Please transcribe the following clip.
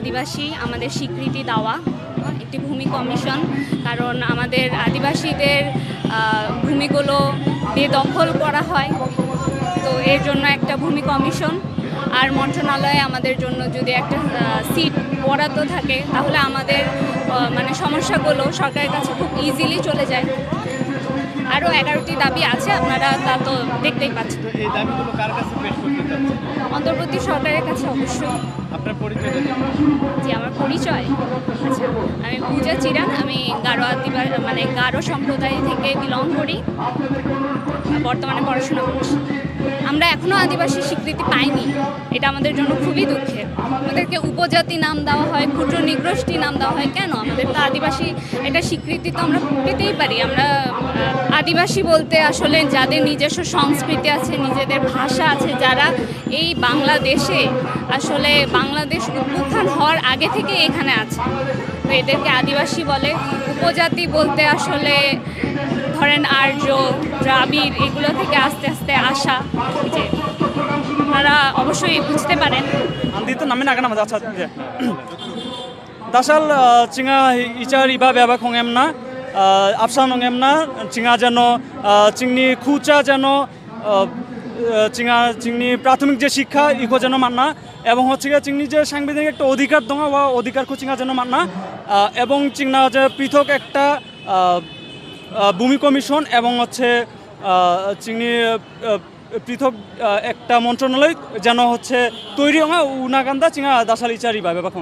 আদিবাসী আমাদের স্বীকৃতি দেওয়া একটি ভূমি কমিশন। কারণ আমাদের আদিবাসীদের ভূমিগুলো বেদখল করা হয়। তো এর জন্য একটা ভূমি কমিশন। আর মন্ত্রণালয়ে আমাদের জন্য যদি একটা সিট বরাদ্দ থাকে, তাহলে আমাদের মানে সমস্যাগুলো সরকারের কাছে খুব ইজিলি চলে যায়। আরও এগারোটি দাবি আছে আপনারা তা তো দেখতেই পাচ্ছেন। অন্তর্বর্তী সরকারের কাছে অবশ্যই। আপনার পরিচয় জি আমার পরিচয়? আচ্ছা আমি পূজা চিরান আমি গারো আদিবা মানে গারো সম্প্রদায় থেকে বিলং করি। বর্তমানে পড়াশোনা করছি। আমরা এখনও আদিবাসী স্বীকৃতি পাইনি। এটা আমাদের জন্য খুবই দুঃখের। আমাদেরকে উপজাতি নাম দেওয়া হয়, ক্ষুদ্র নিগ্রষ্টি নাম দেওয়া হয়, কেন? আমাদের তো আদিবাসী, এটা স্বীকৃতি তো আমরা পেতেই পারি। আমরা আদিবাসী বলতে আসলে যাদের নিজস্ব সংস্কৃতি আছে, নিজেদের ভাষা আছে, যারা এই বাংলাদেশে আসলে বাংলাদেশ উত্থান হওয়ার আগে থেকে এখানে আছে। তো এদেরকে আদিবাসী বলে। উপজাতি বলতে আসলে ধরেন আর্য, দ্রাবিড়, এগুলো থেকে আস্তে আস্তে আসা যে আপনারা অবশ্যই বুঝতে পারেন Andito namin naga nama dasal. Dasal cinga icar iba beba kongem na আপসা নঙেম না চিঙা যেন চিংনি খুচা যেন চিঙা, চিংনি প্রাথমিক যে শিক্ষা ইকো যেন মান্না এবং হচ্ছে গিয়ে চিংনি যে সাংবিধানিক একটা অধিকার দোঙা, বা অধিকার চিঙা যেন মান্না এবং চিংনা যে পৃথক একটা ভূমি কমিশন এবং হচ্ছে চিংড়ি পৃথক একটা মন্ত্রণালয় যেন হচ্ছে তৈরি হয় উনাগান্দা চিঙা দাসালি চারি বা ব্যাপার